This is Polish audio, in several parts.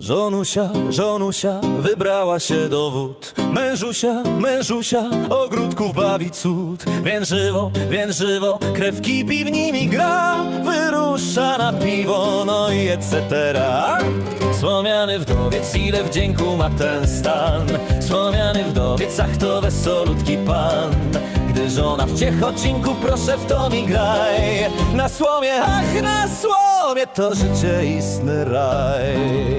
Żonusia, żonusia, wybrała się do wód. Mężusia, mężusia, ogródków bawi cud. Więc żywo, więc żywo, krew kipi w nimi gra. Wyrusza na piwo, no i etc. Słomiany wdowiec, ile wdzięku ma ten stan? Słomiany wdowiec, ach to wesolutki pan. Gdy żona w ciechocinku, proszę w to mi graj. Na słomie, ach na słomie, to życie istny raj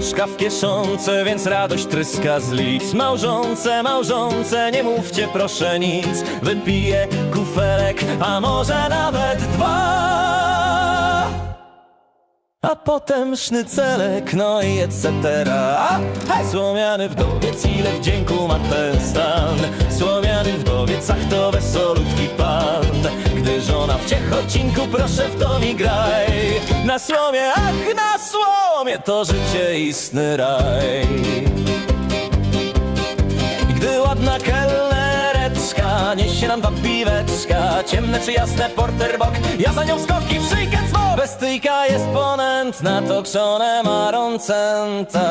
Obrączka w kieszonce, więc radość tryska z lic. Małżonce, małżonce, nie mówcie proszę nic. Wypiję kufelek, a może nawet dwa. A potem sznycelek, no i etc. Słomiany wdowiec, ile wdzięku ma ten stan. Słomiany wdowiec, ach to wesolutki pan Gdy żona w ciechocinku, proszę w to mi graj. Na słomie, ach na słomie, to życie istny raj. Gdy ładna kelnereczka Niesie nam dwa piweczka Ciemne czy jasne porterbok Ja za nią skoki w szyjkę cmo Bestyjka jest ponętna Tokszone maroncenta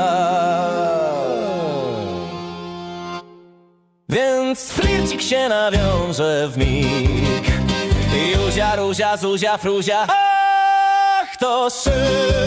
Więc flircik się nawiąże w mig. Juzia, Ruzia, Zuzia, Fruzia Ach, to szyk